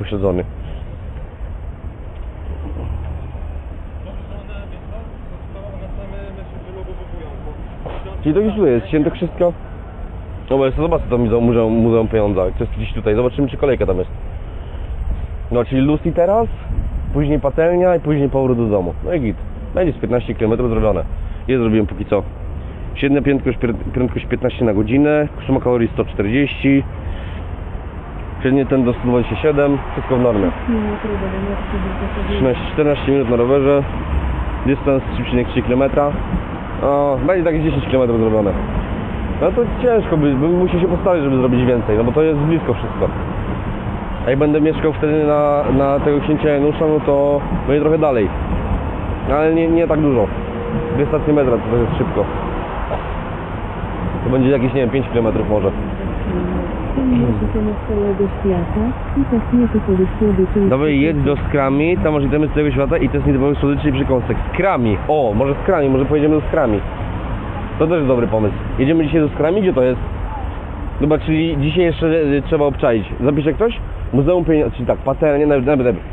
pośledzony. Czyli to już tu jest, świętokrzyską. No bo jest, zobacz to muzeum, muzeum pieniądza, to jest gdzieś tutaj, zobaczymy czy kolejka tam jest. No czyli Lucy teraz, później patelnia i później powrót do domu. No i git. Będzie z 15 km zrobione. Je zrobiłem póki co. Średnia prędkość, prędkość 15 na godzinę, suma kalorii 140, średnie ten do 127, wszystko w normie. 13, 14 minut na rowerze, dystans 3,3 km. O, będzie tak 10 km zrobione. No to ciężko, by, bym musiał się postawić, żeby zrobić więcej, no bo to jest blisko wszystko. A jak będę mieszkał wtedy na, na tego księcia Janusza, no to będzie trochę dalej. Ale nie, nie tak dużo. Dwie stacje metra, to jest szybko. To będzie jakieś, nie wiem, 5 km może. Dawaj, jedź do Skrami, tam masz itemy z całego świata i to jest nietypowy słodyczy i przekąsek. Skrami! O, może Skrami, może pojedziemy do Skrami. To też jest dobry pomysł. Jedziemy dzisiaj do Skrami, gdzie to jest? Dobra, czyli dzisiaj jeszcze e, trzeba obczaić. Zapisze ktoś? Muzeum Pieniądza, czyli tak, patelnia, najpierw, najpierw, najpierw.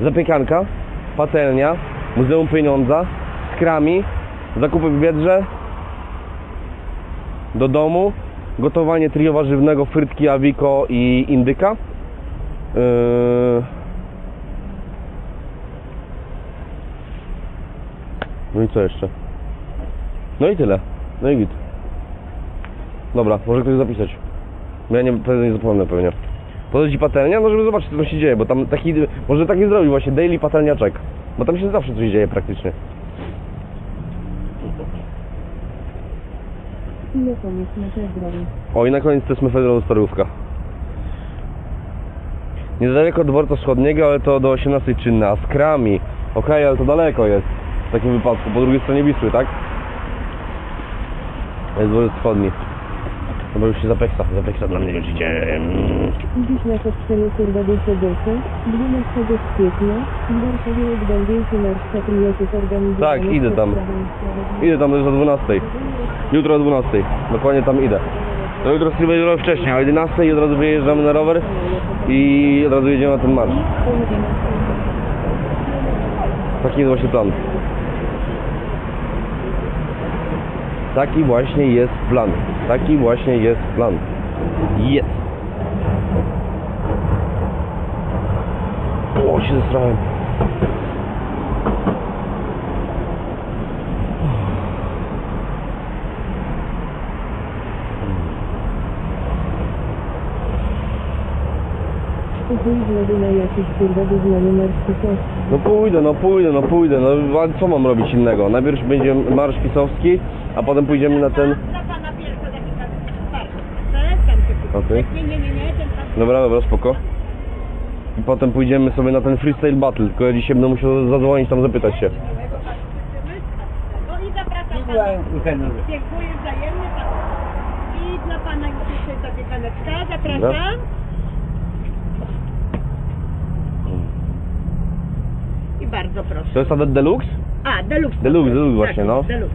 Zapiekanka, patelnia, Muzeum Pieniądza, Skrami, zakupy w Biedrze, do domu, gotowanie trio warzywnego, frytki, awiko i indyka. Yy... No i co jeszcze? No i tyle. No i git. Dobra, może ktoś zapisać. Ja nie, nie zapomnę pewnie. Podchodzi patelnia, no żeby zobaczyć co się dzieje, bo tam taki, może taki zrobił właśnie daily patelniaczek. Bo tam się zawsze coś dzieje praktycznie. Ile koniec naszej drogi? O i na koniec to jest Mefedro Starówka. Niedaleko dworca wschodniego, ale to do 18 czynne, a z krami. Okej, ale to daleko jest w takim wypadku, po drugiej stronie Wisły, tak? Jest dworzec wschodni. Chyba już się zapeksa, zapeksa dla mnie życie. Dziś na przestrzeni kurwa duszy, 12 kwietnia, w Warszawie odbędzie się marsz patriotów organizowany Tak, idę tam. Idę tam już o 12. Jutro o 12. Dokładnie tam idę. To jutro sobie jutro wcześniej, o 11 i od razu wyjeżdżamy na rower i od razu jedziemy na ten marsz. Taki jest właśnie plan. Taki właśnie jest plan. Taki właśnie jest plan. Jest. O, się zesrałem. No pójdę, no pójdę, no pójdę. No a co mam robić innego? Najpierw będzie marsz pisowski, a potem pójdziemy na ten... Dla pana pierwsza zapytać. Bardzo. Zalecam się. Okej. Nie, nie, nie, nie, ten pan. Dobra, dobra, spoko. I potem pójdziemy sobie na ten freestyle battle, tylko ja dzisiaj będę musiał zadzwonić tam zapytać się. No i zapraszam pana. Dziękuję wzajemnie. pan- I dla pana już jeszcze zapiekaneczka. Zapraszam. I bardzo proszę. To jest nawet deluxe? A, deluxe. Deluxe, deluxe Tak, właśnie, no. Deluxe.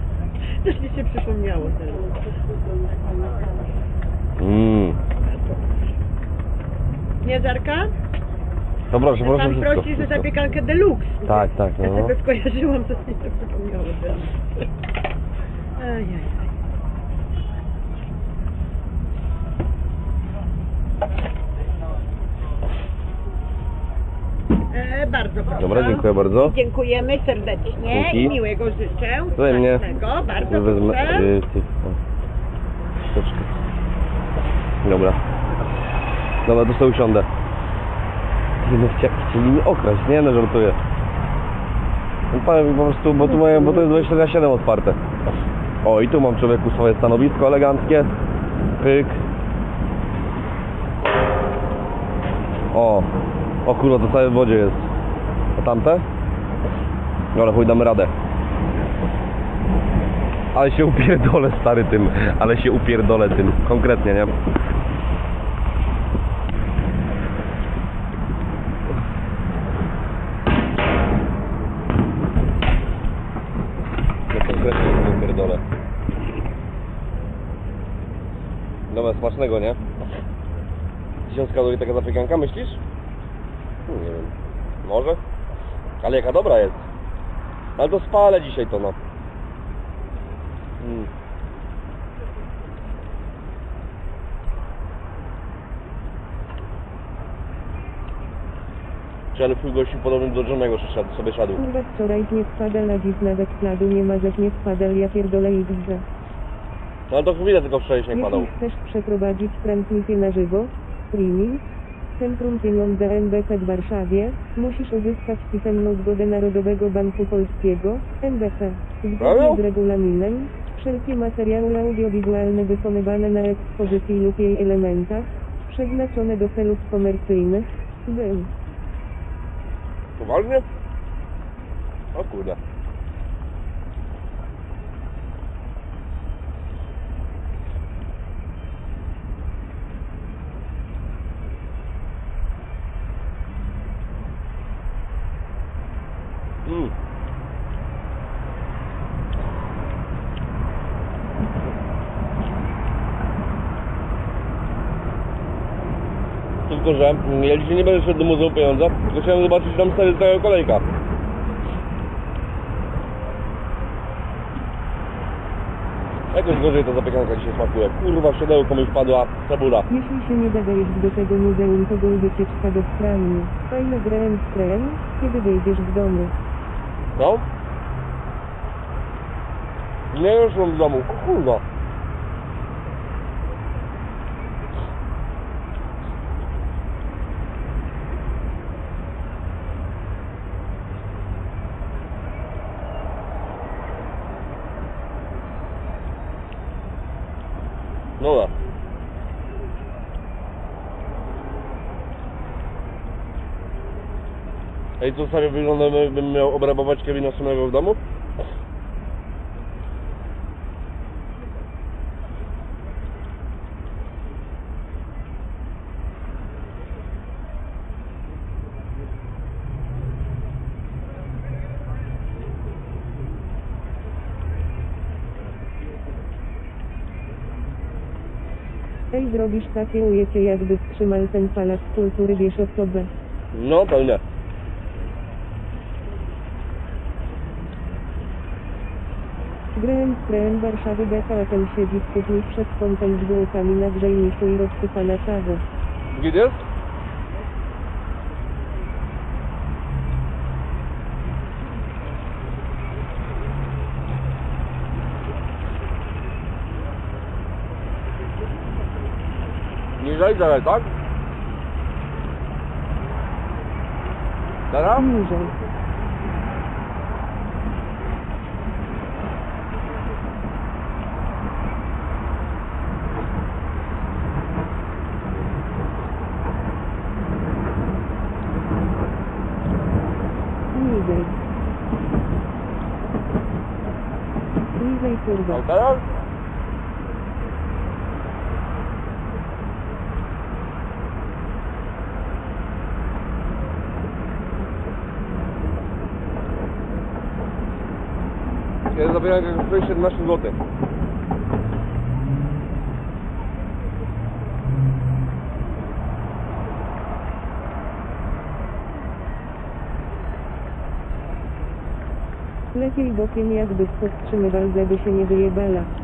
Też mi się przypomniało deluxe. Mmm. Nie, Zarka? To proszę, proszę Pan wszystko. prosi, że zapiekankę deluxe. Tak, tak, Ja no. sobie skojarzyłam, to przypomniało deluxe. Ajaj. E, bardzo proszę. Dobra, dziękuję bardzo. Dziękujemy serdecznie Dzięki. i miłego życzę. Wzajemnie. Smacznego, Bardzo Wezmę proszę. y, tych... o, Troszeczkę. Dobra. Dobra, tu sobie usiądę. Ty, No chcia, chcieli mnie okraść, nie no, żartuję. No powiem po prostu, bo tu bo to jest 24 na 7 otwarte. O, i tu mam człowieku swoje stanowisko eleganckie. Pyk. O, o kurwa, to całe w wodzie jest. A tamte? Dobra, chuj, damy radę. Ale się upierdolę stary tym, ale się upierdolę tym, konkretnie, nie? No upierdolę. Dobra, smacznego, nie? 1000 kalorii taka zapiekanka, myślisz? No, nie wiem. Może? Ale jaka dobra jest. Ale to spalę dzisiaj to no. Mm. Czy ale twój gościu podobny do Johnego że szedł, sobie szedł. Kurwa wczoraj nie spada na dziś nawet śladu nie ma, że nie spada, ja pierdolę i grze. No ale to chwilę tylko wczoraj śnieg padał. Jeśli chcesz przeprowadzić transmisję na żywo, streaming, Centrum Pieniądze NBP w Warszawie, musisz uzyskać pisemną zgodę Narodowego Banku Polskiego, NBP. Zgodnie z regulaminem, wszelkie materiały audiowizualne wykonywane na ekspozycji lub jej elementach, przeznaczone do celów komercyjnych, był. Poważnie? O kurde. Mm. Tylko, że ja dzisiaj nie będę szedł do Muzeum Pieniądza, tylko chciałem zobaczyć tam stary stała kolejka. Jakoś gorzej ta zapiekanka dzisiaj smakuje. Kurwa, w siodełko mi wpadła cebula. Jeśli się nie dodajesz do tego muzeum, to był wycieczka do pralni. Fajne grałem z krem, kiedy wyjdziesz z domu. No? Nie już mam w domu, kurwa. Dobra. Ej, co sobie wygląda, jakbym miał obrabować Kevina samego w domu? Zrobisz takie ujęcie jakby wstrzymał ten pałac kultury wiesz osobę. No, pewnie. Grałem z krem Warszawy ten siedzi w kuchni przed kątem z bułkami na grzejniku i rozsypana kawa. Gdzie jest? Niżej, dalej, tak? Teraz? Niżej. Niżej. Niżej kurwa. No teraz? Ja zabieram jak kosztuje 17 zł. Lepiej bokiem jakby powstrzymywał, żeby się nie wyjebala.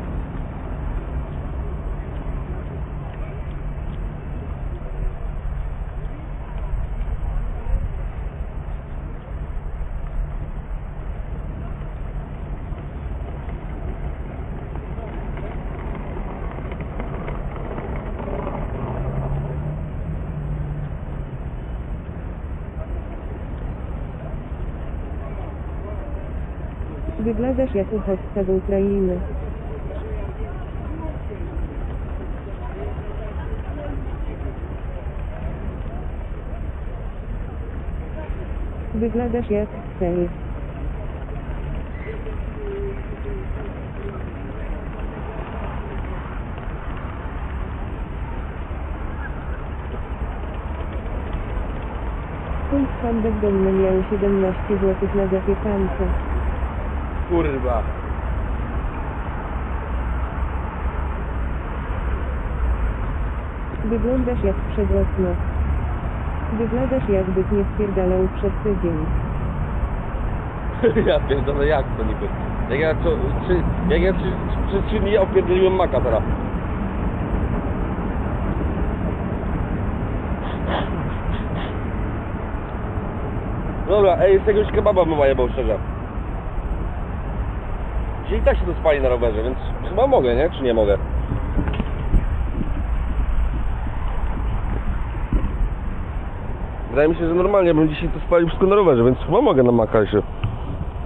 Wyglądasz jak uchodźca z Ukrainy. Wyglądasz jak cel. Twój stan bezdomny miał 17 zł na zapiekance. Kurwa. Wyglądasz jak przewrotno. Wyglądasz jakbyś nie spierdalał przez tydzień. ja pierdolę, jak to niby? Jak ja, co, czy, jak ja czy, przez trzy dni opierdzieliłem maka teraz. Dobra, ej, z jakiegoś kebaba bym jebał szczerze. Czyli tak się to spali na rowerze, więc chyba mogę, nie? Czy nie mogę? Wydaje mi się, że normalnie bym dzisiaj to spalił wszystko na rowerze, więc chyba mogę na maka się.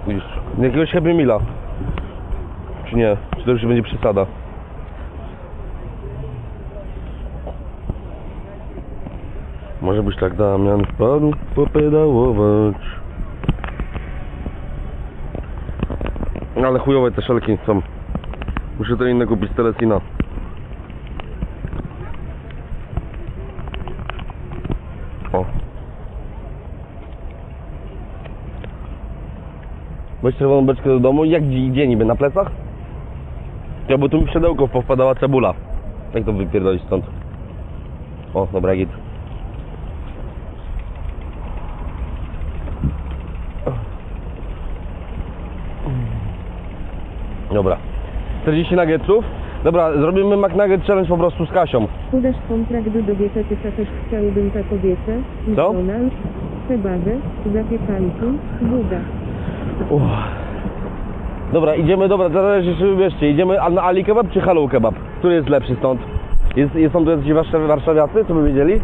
Widzisz, jakiegoś Happy Meala. Czy nie? Czy to już będzie przesada? Może być tak Damian wpadł popedałować. Ale chujowe te szelki są. Muszę to inne kupić Telesina. O. Weź czerwoną beczkę do domu. Jak gdzie, niby? Na plecach? Ja, bo tu mi w siodełko powpadała cebula. Jak to wypierdolić stąd? O, dobra, git. Dobra. 40 nuggetsów. Dobra, zrobimy McNugget Challenge po prostu z Kasią. Podasz kontrakt do dietetyka też chciałbym ta kobietę. Co? McDonald's, kebaby, zapiekanki, buda. Uff. Dobra, idziemy, dobra, teraz jeszcze wybierzcie, idziemy a- na Ali Kebab czy Hello Kebab? Który jest lepszy stąd? Jest, jest są tu jacyś warszaw- warszawiacy, co by wiedzieli?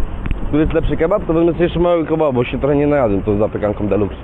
Który jest lepszy kebab? To wezmę sobie jeszcze mały kebab, bo się trochę nie najadłem tą zapiekanką deluxe.